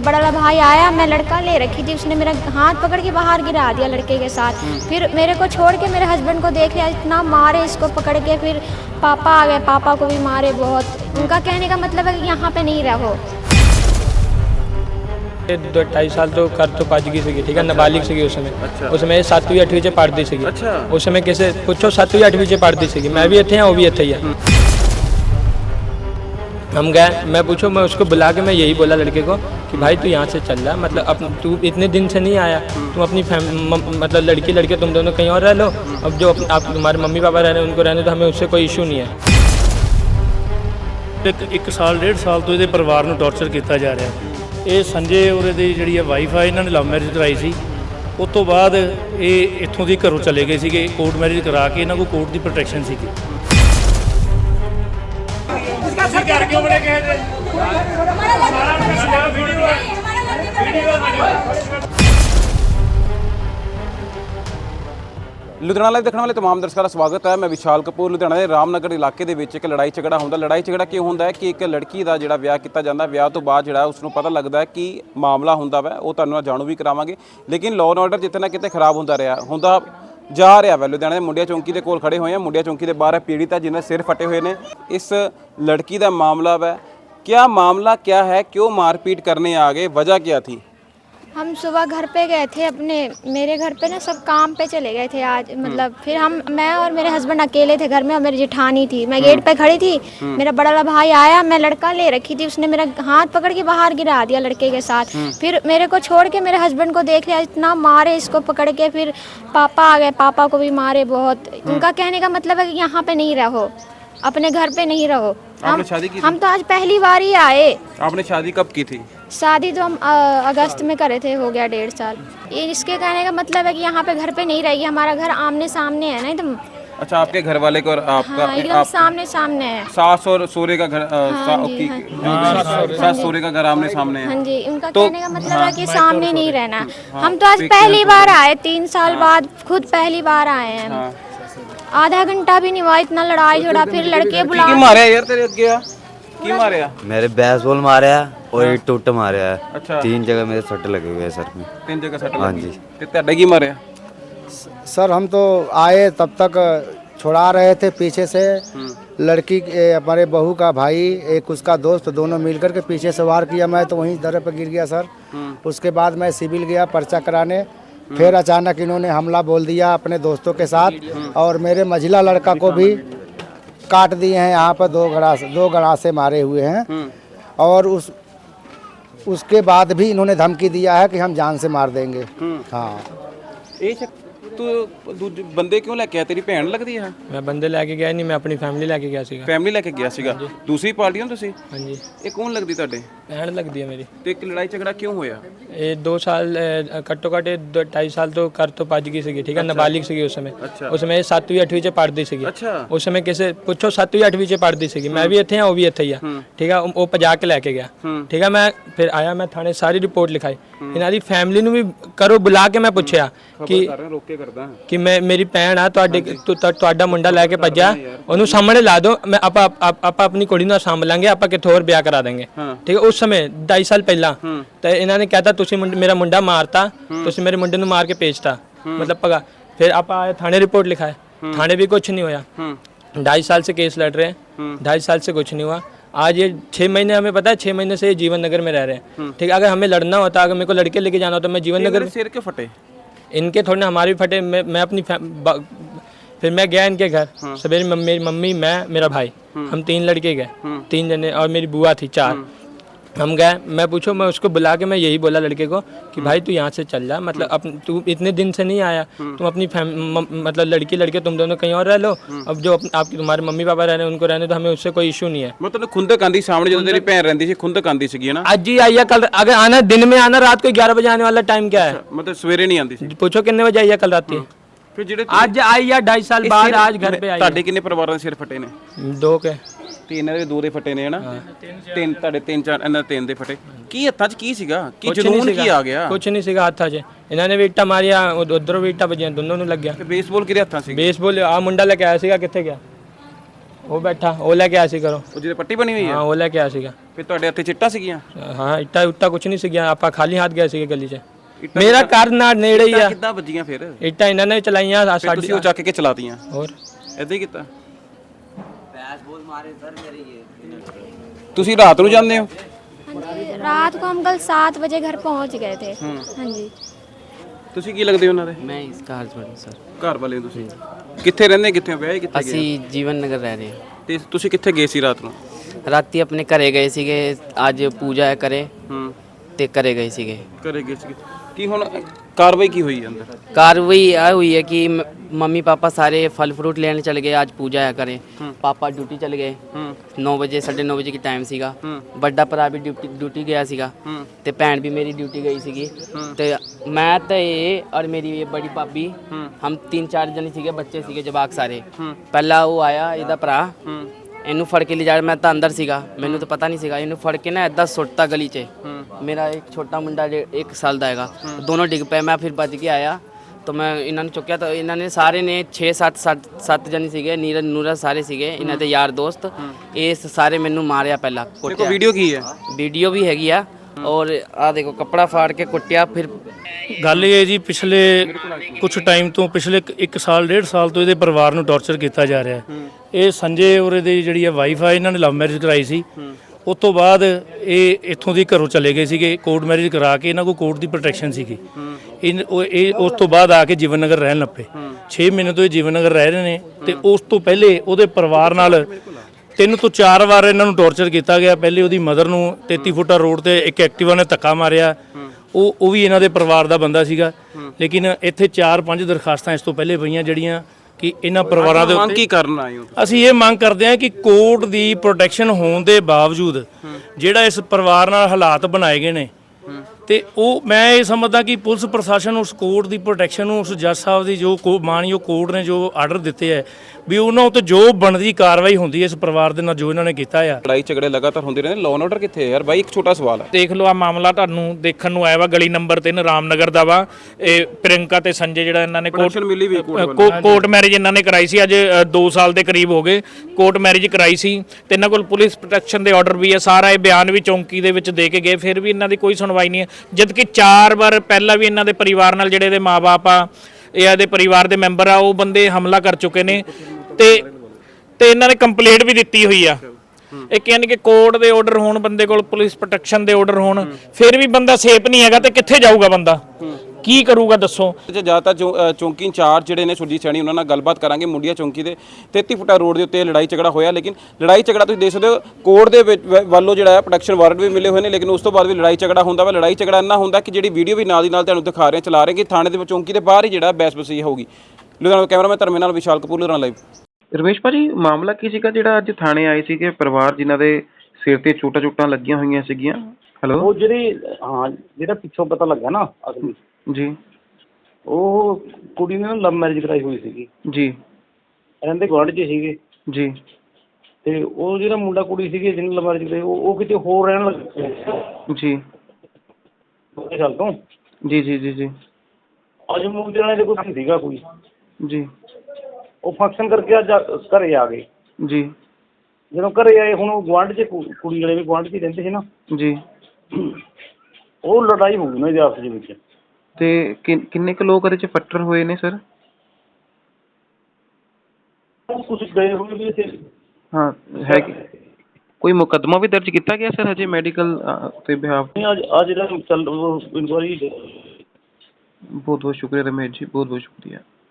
मेरा बड़ा भाई आया मैं लड़का ले रखी थी उसने मेरा हाथ पकड़ के बाहर गिरा दिया लड़के के साथ। हम्म। फिर मेरे को छोड़ के मेरे हस्बैंड को देख लिया इतना मारे इसको पकड़ के फिर पापा आ गए पापा को भी मारे बहुत। उनका कहने का मतलब है कि यहाँ पे नहीं रहो। दो ढाई साल तो कर तो पाजगी सी ठीक है अच्छा। नाबालिग सी उस समय। अच्छा। उस समय सातवीं अठवीं से पढ़ती सी अच्छा। उस समय कैसे पूछो सातवीं अठवीं से पढ़ती सी मैं भी इतने वो भी इतने ही हम गए मैं पूछो मैं उसको बुला के मैं यही बोला लड़के को कि भाई तू यहाँ से चल रहा मतलब अप, तू इतने दिन से नहीं आया तुम अपनी फैम मम- मतलब लड़की लड़के तुम दोनों कहीं और रह लो अब जो अप, आप तुम्हारे मम्मी पापा रह रहे हैं उनको रहने तो हमें उससे कोई इशू नहीं है ਇੱਕ ਇੱਕ ਸਾਲ ਡੇਢ ਸਾਲ ਤੋਂ ਇਹਦੇ ਪਰਿਵਾਰ ਨੂੰ ਟੌਰਚਰ ਕੀਤਾ ਜਾ ਰਿਹਾ ਇਹ ਸੰਜੇ ਔਰ ਇਹਦੀ ਜਿਹੜੀ ਹੈ ਵਾਈਫ ਆ ਇਹਨਾਂ ਨੇ ਲਵ ਮੈਰਿਜ ਕਰਾਈ ਸੀ ਉਸ ਤੋਂ ਬਾਅਦ ਇਹ ਇੱਥੋਂ ਦੀ ਘਰੋਂ ਚਲੇ ਗਏ ਸੀਗੇ ਕੋਰਟ ਮੈਰਿਜ ਕਰਾ ਕੇ ਇਹਨਾਂ ਕੋਲ ਕੋਰਟ ਦੀ ਪ੍ਰੋਟੈਕਸ਼ਨ ਸੀਗੀ ਲੁਧਿਆਣਾ ਲਾਈਵ ਦੇਖਣ ਵਾਲੇ ਤਮਾਮ ਦਰਸ਼ਕਾਂ ਦਾ ਸਵਾਗਤ ਹੈ। ਮੈਂ ਵਿਸ਼ਾਲ ਕਪੂਰ, ਲੁਧਿਆਣਾ ਦੇ ਰਾਮਨਗਰ ਇਲਾਕੇ ਦੇ ਵਿੱਚ ਇੱਕ ਲੜਾਈ ਝਗੜਾ ਹੁੰਦਾ। ਲੜਾਈ ਝਗੜਾ ਕਿਉਂ ਹੁੰਦਾ ਹੈ? ਕਿ ਇੱਕ ਲੜਕੀ ਦਾ ਜਿਹੜਾ ਵਿਆਹ ਕੀਤਾ ਜਾਂਦਾ, ਵਿਆਹ ਤੋਂ ਬਾਅਦ ਜਿਹੜਾ ਉਸ ਨੂੰ ਪਤਾ ਲੱਗਦਾ ਹੈ ਕਿ ਮਾਮਲਾ ਹੁੰਦਾ ਵਾ, ਉਹ ਤੁਹਾਨੂੰ ਨਾਲ ਜਾਣੂ ਵੀ ਕਰਾਵਾਂਗੇ। ਲੇਕਿਨ ਲਾਅ ਐਂਡ ਆਰਡਰ ਜਿੱਥੇ ਨਾ ਕਿਤੇ ਖਰਾਬ ਹੁੰਦਾ ਰਿਹਾ। ਹੁੰਦਾ ਜਾ ਰਿਹਾ ਵੈ। ਲੁਧਿਆਣਾ ਦੇ ਮੁੰਡਿਆ ਚੌਂਕੀ ਦੇ ਕੋਲ ਖੜੇ ਹੋਏ ਆ। ਮੁੰਡਿਆ ਚੌਂਕੀ ਦੇ ਬਾਹਰ ਪੀੜਿਤ ਹੈ ਜਿਹਨਾਂ ਸਿਰ ਫਟੇ ਹੋਏ ਨੇ, ਇਸ ਲੜਕੀ ਦਾ ਮਾਮਲਾ ਵੈ। ਕਿਆ ਮਾਮਲਾ, ਕਿਆ ਹੈ, ਕਿਉਂ ਮਾਰਪੀਟ ਕਰਨੇ ਆ ਗਏ? ਵਜ੍ਹਾ ਕੀ ਥੀ? हम सुबह घर पे गए थे अपने मेरे घर पे ना सब काम पे चले गए थे आज मतलब फिर हम मैं और मेरे हस्बैंड अकेले थे घर में और मेरी जेठानी थी। मैं गेट पे खड़ी थी मेरा बड़ा वाला भाई आया मैं लड़का ले रखी थी उसने मेरा हाथ पकड़ के बाहर गिरा दिया लड़के के साथ। फिर मेरे को छोड़ के मेरे हस्बैंड को देख लिया इतना मारे इसको पकड़ के फिर पापा आ गए पापा को भी मारे बहुत। उनका कहने का मतलब है कि यहाँ पे नहीं रहो अपने घर पे नहीं रहो। आपने शादी की हम तो आज पहली बार ही आए। आपने शादी कब की थी? शादी तो हम अ, अगस्त में करे थे हो गया डेढ़ साल। ये इसके कहने का मतलब है कि यहाँ पे घर पे नहीं रहेगी हमारा घर आमने सामने है ना एकदम। अच्छा आपके घर वाले को और आपका हाँ एकदम आप सामने सामने है। सास और सोरे का घर अ, सा, हाँ की- हाँ जो। सास सोरे का घर आमने सामने है। हाँ जी उनका तो- कहने का मतलब है कि सामने नहीं रहना। हम तो आज पहली बार आए तीन साल बाद खुद पहली बार आए हैं हम। हाँ। आधा घंटा भी नहीं हुआ इतना लड़ाई तो झगड़ा फिर तो लड़के बुला की मारे यार तेरे अगे आ? की मारे मेरे बेसबॉल मारे है और एक टूट मारे है अच्छा। तीन जगह मेरे सट लगे हुए हैं सर में। तीन जगह सट हाँ जी। ते तेडे की मारे सर हम तो आए तब तक छोड़ा रहे थे पीछे से। हम्म। लड़की हमारे बहू का भाई एक उसका दोस्त दोनों मिलकर के पीछे से वार किया। मैं तो वहीं दर पर गिर गया सर। हम्म। उसके बाद मैं सिविल गया पर्चा कराने। फिर अचानक इन्होंने हमला बोल दिया अपने दोस्तों के साथ और मेरे मझिला लड़का को भी काट दिए हैं यहाँ पर दो गड़ास दो गड़ासे मारे हुए हैं और उस उसके बाद भी इन्होंने धमकी दिया है कि हम जान से मार देंगे हाँ ਇਹ ਸ਼ਕ- ਤੂੰ ਦੂਜੇ ਬੰਦੇ ਕਿਉਂ ਲੈ ਕੇ ਆਇਆ ਤੇਰੀ ਭੈਣ ਲੱਗਦੀ ਹੈ मैं बंदे लेके गया नहीं मैं अपनी फैमिली लेके गया सीगा ਫੈਮਿਲੀ ਲੈ ਕੇ ਗਿਆ ਸੀਗਾ ਦੂਸਰੀ ਪਾਰਟੀ ਹੋ ਤੁਸੀਂ हाँ जी ਇਹ ਕੌਣ ਲੱਗਦੀ ਤੁਹਾਡੇ ਭੈਣ ਲੱਗਦੀ ਹੈ ਮੇਰੀ। ਤੇ ਇੱਕ ਲੜਾਈ ਝਗੜਾ ਕਿਉਂ ਹੋਇਆ? ਇਹ 2 ਸਾਲ ਘੱਟੋ ਘੱਟ 2.5 ਸਾਲ ਤੋਂ ਘਰ ਤੋਂ ਭੱਜ ਗਈ ਸੀਗੀ ਠੀਕ ਹੈ ਨਾਬਾਲਿਗ ਸੀਗੀ ਉਸ ਸਮੇਂ। ਉਸ ਸਮੇਂ 7ਵੀਂ 8ਵੀਂ ਚ ਪੜ੍ਹਦੀ ਸੀਗੀ। ਉਸ ਸਮੇਂ ਕਿਸੇ ਪੁੱਛੋ 7ਵੀਂ 8ਵੀਂ ਚ ਪੜ੍ਹਦੀ ਸੀਗੀ। ਮੈਂ ਵੀ ਇੱਥੇ ਆ ਉਹ ਵੀ ਇੱਥੇ ਹੀ ਆ। ਠੀਕ ਆ ਉਹ ਉਹ ਕੇ ਲੈ ਕੇ ਗਿਆ। ਠੀਕ ਆ ਮੈਂ ਫਿਰ ਆਇਆ ਮੈਂ ਥਾਣੇ ਸਾਰੀ ਰਿਪੋਰਟ ਲਿਖਾਈ। ਇਹਨਾਂ ਦੀ ਫੈਮਿਲੀ ਨੂੰ ਵੀ ਕਰੋ ਬੁਲਾ ਕੇ ਮੈਂ ਪੁੱਛਿਆ ਕਿ ਕਰਦਾ। ਕਿ ਮੈਂ ਮੇਰੀ ਭੈਣ ਆ ਤੁਹਾਡੇ ਤੁਹਾਡਾ ਮੁੰਡਾ ਲੈ ਕੇ ਭੱਜਿਆ। ਉਹਨੂੰ ਸਾਹਮਣੇ ਲਾ ਦਿਓ। ਮੈਂ ਆਪਾਂ ਆਪਾਂ ਆਪਣੀ ਕੁੜੀ ਨੂੰ ਸਾਂਭ ਲਾਂਗੇ ਆਪਾਂ ਕਿਥੋਂ ਹੋਰ ਵਿਆਹ ਕਰਾ ਦਾਂਗੇ ਠੀਕ ਹੈ ਉਸ समय ढाई साल पहला हम्म। तो इन्होंने ਨੇ ਕਹਿਤਾ ਤੁਸੀਂ ਮੁੰਡ- ਮੇਰਾ ਮੁੰਡਾ ਮਾਰਤਾ ਤੁਸੀਂ ਮੇਰੇ ਮੁੰਡੇ ਨੂੰ ਮਾਰ ਕੇ ਭੇਜਤਾ ਮਤਲਬ ਪਗਾ ਫਿਰ ਆਪਾਂ ਆਏ ਥਾਣੇ ਰਿਪੋर्ट ਲਿਖਾਏ ਥਾਣੇ भी कुछ नहीं होया। हम्म। ढाई साल से केस लड़ रहे हैं। हम्म। ढाई साल से कुछ नहीं हुआ। आज ये छह महीने हमें पता है छह महीने से ये जीवन नगर में रह रहे हैं। ठीक है अगर हमें लड़ना होता अगर मेरे को लड़के लेके जाना होता मैं जीवन नगर सिर के फटे। इनके थोड़े हमारे भी फटे। मैं मैं अपनी फिर मैं गया इनके घर। सवेरे मेरी मम्मी मैं मेरा भाई। हम तीन लड़के गए। तीन जने और मेरी बुआ थी चार। हम गए मैं पूछो मैं उसको बुला के मैं यही बोला लड़के को कि भाई तू यहाँ से चल जा मतलब अप, तू इतने दिन से नहीं आया तुम अपनी फैम मम- मतलब लड़की लड़के तुम दोनों कहीं और रह लो अब जो अप- आपके तुम्हारे मम्मी पापा रह रहे हैं उनको रहने तो हमें उससे कोई इशू नहीं है ਮੈਂ ਤੈਨੂੰ ਖੁੰਦਕ ਆਂਦੀ ਸਾਹਮਣੇ ਜਦੋਂ ਤੇਰੀ ਭੈਣ ਰਹਿੰਦੀ ਸੀ ਖੁੰਦਕ ਆਂਦੀ ਸੀਗੀ ਹੈ ਨਾ आज जी आइए कल अगर आना दिन में आना रात को ग्यारह बजे आने वाला टाइम क्या है ਮਤਲਬ ਸਵੇਰੇ ਨਹੀਂ ਆਂਦੀ ਸੀ पूछो कितने बजे आइए कल रात की ਫਿਰ ਜਿਹੜੇ आज आई या ढाई साल बाद आज घर पे आई ਤੁਹਾਡੇ ਕਿੰਨੇ ਪਰਿਵਾਰਾਂ ਦੇ ਸਿਰ ਫਟੇ ਨੇ दो के ਤੇ ਇਹਨਾਂ ਦੇ ਦੋ ਦੇ ਫਟੇ ਨੇ ਹਨਾ? ਤਿੰਨ ਤੁਹਾਡੇ ਤਿੰਨ ਚਾਰ ਇਹਨਾਂ ਦੇ ਤਿੰਨ ਦੇ ਫਟੇ। ਕੀ ਹੱਥਾਂ 'ਚ ਕੀ ਸੀਗਾ? ਕੀ ਜਨੂਨ ਕੀ ਆ ਗਿਆ? ਕੁਛ ਨਹੀਂ ਸੀਗਾ ਹੱਥਾਂ 'ਚ। ਇਹਨਾਂ ਨੇ ਵੀ ਇੱਟਾਂ ਮਾਰੀਆਂ ਉਧ- ਉੱਧਰੋਂ ਵੀ ਇੱਟਾਂ ਵੱਜੀਆਂ ਦੋਨੋਂ ਨੂੰ ਲੱਗਿਆ। ਤੇ ਬੇਸਬਾਲ ਕਿਹਦੇ ਹੱਥਾਂ ਸੀ ਬੇਸਬਾਲ ਆ ਮੁੰਡਾ ਲੈ ਕੇ ਆਇਆ ਸੀਗਾ ਕਿੱਥੇ ਗਿਆ? ਉਹ ਬੈਠਾ ਉਹ ਲੈ ਕੇ ਆਇਆ ਸੀ ਕਰੋ ਉਹ ਜਿਹਦੇ ਪੱਟੀ ਬਣੀ ਹੋਈ ਹੈ ਹਾਂ ਉਹ ਲੈ ਕੇ ਆਇਆ ਸੀਗਾ। ਫਿਰ ਤੁਹਾਡੇ ਹੱਥੇ ਚਿੱਟਾ ਸੀਗੀਆਂ? ਹਾਂ ਇੱਟਾ ਉੱਟਾ ਕੁਛ ਨਹੀਂ ਸੀਗਾ ਆਪਾਂ ਖਾਲੀ ਹੱਥ ਗਏ ਸੀਗੇ ਗਲੀ 'ਚ। ਮੇਰਾ ਘਰ ਨਾਲ ਨੇੜੇ ਹੀ ਆ। ਕਿੱਦਾਂ ਵੱਜੀਆਂ ਫਿਰ? ਇੱਟਾਂ ਇਹਨਾਂ ਨੇ ਚਲਾਈਆਂ ਸਾਡੀ ਤੁਸੀਂ ਉਹ ਚੱਕ ਕੇ ਚਲਾਤੀਆਂ ਹੋਰ? ਏਦਾਂ ਹੀ ਕੀਤਾ? ਤੁਸੀਂ ਰਾਤ ਨੂੰ ਜਾਂਦੇ ਹੋ रात को हम कल सात बजे घर पहुंच गए थे हाँ जी ਤੁਸੀਂ ਕੀ ਲੱਗਦੇ ਹੋ ਉਹਨਾਂ ਦੇ ਮੈਂ ਇਸ ਘਰ ਚ ਬੜੀ ਸਰ ਘਰ ਵਾਲੇ ਹੋ ਤੁਸੀਂ ਕਿੱਥੇ ਰਹਿੰਦੇ ਕਿੱਥੇ ਹੋ ਵਿਆਹੇ ਕਿੱਥੇ ਗਏ ਅਸੀਂ ਜੀਵਨ ਨਗਰ ਰਹਿ ਰਹੇ ਹਾਂ ਤੇ ਤੁਸੀਂ ਕਿੱਥੇ ਗਏ ਸੀ ਰਾਤ ਨੂੰ ਰਾਤੀ ਆਪਣੇ ਘਰੇ ਗਏ ਸੀਗੇ ਅੱਜ ਪੂਜਾ ਹੈ ਕਰੇ ਹੂੰ ਤੇ ਘਰੇ ਗਏ ਸੀਗੇ ਘਰੇ ਗਏ ਸੀ ਕੀ ਹੁਣ ਕਾਰਵਾਈ ਕੀ ਹੋਈ ਅੰਦਰ ਕਾਰਵਾਈ ਇਹ ਹੋਈ ਹੈ ਕਿ ਮ- ਮੰਮੀ ਪਾਪਾ ਸਾਰੇ ਫਲ ਫਰੂਟ ਲੈਣ ਚਲੇ ਗਏ ਅੱਜ ਪੂਜਾ ਹੈ ਕਰੇ ਪਾਪਾ ਡਿਊਟੀ ਚਲੇ ਗਏ ਹੂੰ 9 ਵਜੇ 9:30 ਵਜੇ ਕੀ ਟਾਈਮ ਸੀਗਾ। ਵੱਡਾ ਭਰਾ ਵੀ ਡਿਊਟੀ ਡਿਊਟੀ ਗਿਆ ਸੀਗਾ ਤੇ ਭੈਣ ਵੀ ਮੇਰੀ ਡਿਊਟੀ ਗਈ ਸੀਗੀ ਤੇ ਮੈਂ ਤੇ ਇਹ ਔਰ ਮੇਰੀ ਇਹ ਬੜੀ ਭਾਬੀ। ਹਮ ਤਿੰਨ ਚਾਰ ਜਣੇ ਸੀਗੇ ਬੱਚੇ ਸੀਗੇ ਜਵਾਕ ਸਾਰੇ। ਪਹਿਲਾਂ ਉਹ ਆਇਆ ਇਹਦਾ ਭਰਾ ਇਹਨੂੰ ਫੜ ਕੇ ਲਿਜਾ ਮੈਂ ਤਾਂ ਅੰਦਰ ਸੀਗਾ ਮੈਨੂੰ ਤਾਂ ਪਤਾ ਨਹੀਂ ਸੀਗਾ ਇਹਨੂੰ ਫੜ ਕੇ ਨਾ ਐਦਾਂ ਸੁੱਟਤਾ ਗਲੀ 'ਚ ਮੇਰਾ ਇੱਕ ਛੋਟਾ ਮੁੰਡਾ ਜੇ 1 ਸਾਲ ਦਾ ਹੈਗਾ ਦੋਨੋਂ ਡਿੱਗ ਪਏ ਮੈਂ ਫਿਰ ਭੱਜ ਕੇ ਆਇਆ ਤਾਂ ਮੈਂ ਇਹਨਾਂ ਨੂੰ ਚੁੱਕਿਆ ਤਾਂ ਇਹਨਾਂ ਨੇ ਸਾਰੇ ਨੇ 6 7 7 ਜਣੇ ਸੀਗੇ ਨੀਰਜ ਨੂਰਾ ਸਾਰੇ ਸੀਗੇ ਇਹਨਾਂ ਦੇ ਯਾਰ ਦੋਸਤ। ਇਹ ਸਾਰੇ ਮੈਨੂੰ ਮਾਰਿਆ ਪਹਿਲਾਂ ਦੇਖੋ ਕੁੱਟਿਆ ਵੀਡੀਓ ਕੀ ਹੈ? ਵੀਡੀਓ ਵੀ ਹੈਗੀ ਆ। ਔਰ ਆ ਦੇਖੋ ਕੱਪੜਾ ਫਾੜ ਕੇ ਕੁੱਟਿਆ ਫਿਰ ਗੱਲ ਇਹ ਹੈ ਜੀ ਪਿਛਲੇ ਕੁਝ ਟਾਈਮ ਤੋਂ ਪਿਛਲੇ 1 ਸਾਲ ਡੇਢ ਸਾਲ ਤੋਂ ਇਹਦੇ ਪਰਿਵਾਰ ਨੂੰ ਟੌਰਚਰ ਕੀਤਾ ਜਾ ਰਿਹਾ ਹੈ। ਇਹ ਸੰਜੇ ਔਰ ਇਹਦੀ ਜਿਹੜੀ ਹੈ ਵਾਈਫ ਆ ਇਹਨਾਂ ਨੇ ਲਵ ਮੈਰਿਜ ਕਰਾਈ ਸੀ। ਉਸ ਤੋਂ ਬਾਅਦ ਇਹ ਇੱਥੋਂ ਦੀ ਘਰੋਂ ਚਲੇ ਗਏ ਸੀਗੇ ਕੋਰਟ ਮੈਰਿਜ ਕਰਾ ਕੇ ਇਹਨਾਂ ਕੋਲ ਕੋਰਟ ਦੀ ਪ੍ਰੋਟੈਕਸ਼ਨ ਸੀਗੀ। ਇਨ- ਉਹ, ਇਹ ਉਸ ਤੋਂ ਬਾਅਦ ਆ ਕੇ ਜੀਵਨ ਨਗਰ ਰਹਿਣ ਲੱਪੇ। 6 ਮਹੀਨੇ ਤੋਂ ਇਹ ਜੀਵਨ ਨਗਰ ਰਹਿ ਰਹੇ ਨੇ ਤੇ ਉਸ ਤੋਂ ਪਹਿਲੇ ਉਹਦੇ ਪਰਿਵਾਰ ਨਾਲ ਤਿੰਨ ਤੋਂ ਚਾਰ ਵਾਰ ਇਹਨਾਂ ਨੂੰ ਟੌਰਚਰ ਕੀਤਾ ਗਿਆ। ਪਹਿਲੇ ਉਹਦੀ ਮਦਰ ਨੂੰ 33 ਫੁੱਟਾ ਰੋਡ ਤੇ ਇੱਕ ਐਕਟਿਵਾ ਨੇ ਧੱਕਾ ਮਾਰਿਆ। ਉਹ ਉਹ ਵੀ ਇਹਨਾਂ ਦੇ ਪਰਿਵਾਰ ਦਾ ਬੰਦਾ ਸੀਗਾ। ਲੇਕਿਨ ਇੱਥੇ ਚਾਰ ਪੰਜ ਦਰਖਾਸਤਾਂ ਇਸ ਤੋਂ ਪਹਿਲੇ ਪਈਆਂ ਜਿਹੜੀਆਂ ਕਿ ਇਹਨਾਂ ਪਰਿਵਾਰਾਂ ਦੇ ਮੰਗ ਉੱਤੇ ਕੀ ਕਰਨ ਆਏ ਹੋ? ਅਸੀਂ ਇਹ ਮੰਗ ਕਰਦੇ ਹਾਂ ਕਿ ਕੋਰਟ ਦੀ ਪ੍ਰੋਟੈਕਸ਼ਨ ਹੋਣ ਦੇ ਬਾਵਜੂਦ ਜਿਹੜਾ ਇਸ ਪਰਿਵਾਰ ਨਾਲ ਹਾਲਾਤ ਬਣਾਏ ਗਏ ਨੇ ਤੇ ਉਹ ਮੈਂ ਇਹ ਸਮਝਦਾ ਕਿ ਪੁਲਿਸ ਪ੍ਰਸ਼ਾਸਨ ਉਸ ਕੋਰਟ ਦੀ ਪ੍ਰੋਟੈਕਸ਼ਨ ਨੂੰ ਉਸ ਜੱਜ ਸਾਹਿਬ ਦੀ ਜੋ ਕੋ- ਮਾਣਯੋਗ ਕੋਰਟ ਨੇ ਜੋ ਆਰਡਰ ਦਿੱਤੇ ਹੈ ਵੀ ਉਹਨਾਂ ਉੱਤੇ ਜੋ ਬਣਦੀ ਕਾਰਵਾਈ ਹੁੰਦੀ ਹੈ ਇਸ ਪਰਿਵਾਰ ਦੇ ਨਾਲ ਜੋ ਇਹਨਾਂ ਨੇ ਕੀਤਾ ਆ। ਲੜਾਈ ਝਗੜੇ ਲਗਾਤਾਰ ਹੁੰਦੇ ਰਹਿੰਦੇ ਲੋਨ ਆਰਡਰ ਕਿੱਥੇ ਹੈ? ਯਾਰ ਬਾਈ ਇੱਕ ਛੋਟਾ ਸਵਾਲ ਹੈ ਦੇਖ ਲਓ ਆ ਮਾਮਲਾ ਤੁਹਾਨੂੰ ਦੇਖਣ ਨੂੰ ਆਇਆ ਵਾ ਗਲੀ ਨੰਬਰ 3 ਰਾਮਨਗਰ ਦਾ ਵਾ। ਇਹ ਪ੍ਰਿੰਕਾ ਤੇ ਸੰਜੇ ਜਿਹੜਾ ਇਹਨਾਂ ਨੇ ਕੋਰਟ ਮਿਲੀ ਵੀ ਕੋਰਟ ਮੈਰਿਜ ਇਹਨਾਂ ਨੇ ਕਰਾਈ ਸੀ ਅੱਜ 2 ਸਾਲ ਦੇ ਕਰੀਬ ਹੋ ਗਏ। ਕੋਰਟ ਮੈਰਿਜ ਕਰਾਈ ਸੀ। ਤੇ ਇਹਨਾਂ ਕੋਲ ਪੁਲਿਸ ਪ੍ਰੋਟੈਕਸ਼ਨ ਦੇ ਆਰਡਰ ਵੀ ਹੈ ਸਾਰਾ ਇਹ ਬਿਆਨ ਵੀ ਚੌਂਕੀ ਦੇ ਵਿੱਚ ਦੇ ਕੇ ਗਏ ਫਿਰ ਵੀ ਇਹਨਾਂ ਦੀ ਕੋਈ ਸੁਣਵਾਈ ਨਹੀਂ ਹੈ। ਜਦ ਕਿ ਚਾਰ ਵਾਰ ਪਹਿਲਾਂ ਵੀ ਇਹਨਾਂ ਦੇ ਪਰਿਵਾਰ ਨਾਲ ਜਿਹੜੇ ਇਹਦੇ ਮਾਪੇ ਆ, ਇਹ ਇਹਦੇ ਪਰਿਵਾਰ ਦੇ ਮੈਂਬਰ ਆ, ਉਹ ਬੰਦੇ ਹਮਲਾ ਕਰ ਚੁੱਕੇ ਨੇ ਤੇ ਤੇ ਇਹਨਾਂ ਨੇ ਕੰਪਲੇਂਟ ਵੀ ਦਿੱਤੀ ਹੋਈ ਆ। ਇਹ ਕਹਿੰਦੇ ਕਿ ਕੋਰਟ ਦੇ ਆਰਡਰ ਹੋਣ, ਬੰਦੇ ਕੋਲ ਪੁਲਿਸ ਪ੍ਰੋਟੈਕਸ਼ਨ ਦੇ ਆਰਡਰ ਹੋਣ, ਫਿਰ ਵੀ ਬੰਦਾ ਸੇਫ ਨਹੀਂ ਹੈਗਾ ਤੇ ਕਿੱਥੇ ਜਾਊਗਾ ਬੰਦਾ? ਕੀ ਕਰੂਗਾ ਦੱਸੋ? ਜੇ ਜ਼ਿਆਦਾਤਰ ਚੌ- ਅ, ਚੌਂਕੀ ਇੰਚਾਰਜ ਜਿਹੜੇ ਨੇ ਸੁਰਜੀਤ ਸੈਣੀ ਉਹਨਾਂ ਨਾਲ ਗੱਲਬਾਤ ਕਰਾਂਗੇ ਮੁੰਡੀਆ ਚੌਂਕੀ ਦੇ। 33 ਫੁੱਟਾ ਰੋਡ ਦੇ ਉੱਤੇ ਲੜਾਈ ਝਗੜਾ ਹੋਇਆ ਲੇਕਿਨ ਲੜਾਈ ਝਗੜਾ ਤੁਸੀਂ ਦੇਖ ਸਕਦੇ ਹੋ ਕੋਰਟ ਦੇ ਵਿੱਚ ਵ- ਵੱਲੋਂ ਜਿਹੜਾ ਹੈ ਪ੍ਰੋਟੈਕਸ਼ਨ ਵਾਰੰਟ ਵੀ ਮਿਲੇ ਹੋਏ ਨੇ ਲੇਕਿਨ ਉਸ ਤੋਂ ਬਾਅਦ ਵੀ ਲੜਾਈ ਝਗੜਾ ਹੁੰਦਾ ਵਾ। ਲੜਾਈ ਝਗੜਾ ਇੰਨਾ ਹੁੰਦਾ ਕਿ ਜਿਹੜੀ ਵੀਡੀਓ ਵੀ ਨਾਲ ਦੀ ਨਾਲ ਤੁਹਾਨੂੰ ਦਿਖਾ ਰਹੇ ਹਾਂ, ਚਲਾ ਰਹੇ ਹਾਂ ਕਿ ਥਾਣੇ ਦੇ ਵਿੱਚ ਚੌਂਕੀ ਦੇ ਬਾਹਰ ਹੀ ਜਿਹੜਾ ਬਹਿਸ ਬਸੀ ਹੋਊਗੀ। ਲੁਧਿਆਣਾ ਤੋਂ ਕੈਮਰਾਮੈਨ ਧਰਮੇ ਨਾਲ ਵਿਸ਼ਾਲ ਕਪੂਰ ਲੁਧਿਆਣਾ ਲਾਈਵ ਰਮੇਸ਼ ਭਾਜੀ ਮਾਮਲਾ ਕੀ ਸੀਗਾ ਜਿਹੜਾ ਅੱਜ ਥਾਣੇ ਆਏ ਸੀਗੇ? ਪਰਿਵਾਰ ਜਿਨ੍ਹਾਂ ਦੇ ਸਿਰ ਤੇ ਚੋਟਾ ਚੋਟਾਂ ਲੱਗੀਆਂ ਹੋਈਆਂ ਸੀਗੀਆਂ। ਹੈਲੋ ਉਹ ਜਿਹੜੀ ਹਾਂ ਜਿਹੜਾ ਪਿੱਛੋਂ ਪਤਾ ਲੱਗਾ ਨਾ ਅਸਲੀ ਜੀ। ਉਹ ਕੁੜੀ ਨੇ ਨਾ ਲਵ ਮੈਰਿਜ ਕਰਾਈ ਹੋਈ ਸੀਗੀ। ਜੀ। ਰਹਿੰਦੇ ਗੁਆਂਢ 'ਚ ਸੀਗੇ। ਜੀ। ਤੇ ਉਹ ਜਿਹੜਾ ਮੁੰਡਾ ਕੁੜੀ ਸੀਗੀ ਜਿਹਨੇ ਲਵ ਮੈਰਿਜ ਕਰਾਈ ਉਹ ਉਹ ਕਿਤੇ ਹੋਰ ਰਹਿਣ ਲੱਗ ਜੀ। ਉਹਦੇ ਸਾਲ ਤੋਂ। ਜੀ ਜੀ ਜੀ ਜੀ। ਅੱਜ ਮੁੰਡੇ ਵਾਲੇ ਦੇ ਕੋਈ ਸੀਗਾ ਕੋਈ? ਜੀ। ਉਹ ਫੰਕਸ਼ਨ ਕਰਕੇ ਅੱਜ ਘਰੇ ਆ ਗਏ। ਜੀ। ਜਦੋਂ ਘਰੇ ਆਏ ਹੁਣ ਉਹ ਗੁਆਂਢ 'ਚ ਕੁ- ਕੁੜੀ ਵਾਲੇ ਵੀ ਗੁਆਂਢ 'ਚ ਹੀ ਰਹਿੰਦੇ ਸੀ ਨਾ। ਜੀ। ਉਹ ਲੜਾਈ ਹੋ ਗਈ ਨਾ ਇਹਦੇ ਆਪਸ ਦੇ ਵਿੱਚ। ਤੇ ਕਿੰਨ- ਕਿੰਨੇ ਕੁ ਲੋਕ ਇਹਦੇ ਚ ਫੱਟਰ ਹੋਏ ਨੇ ਸਰ? ਕੁਝ ਗਏ ਹੋਏ ਵੀ ਸੀ ਹਾਂ ਹੈ ਕਿ ਕੋਈ ਮੁਕੱਦਮਾ ਵੀ ਦਰਜ ਕੀਤਾ ਗਿਆ ਸਰ ਹਜੇ ਮੈਡੀਕਲ ਤੇ ਬਿਹਾਫ ਨਹੀਂ ਅੱਜ ਅੱਜ ਜਿਹੜਾ ਚੱਲ ਇਨਕੁਆਰੀ ਬਹੁਤ ਬਹੁਤ ਸ਼ੁਕਰੀਆ ਰਮੇਸ਼ ਜੀ ਬਹੁਤ ਬਹੁਤ ਸ਼ੁਕਰੀਆ।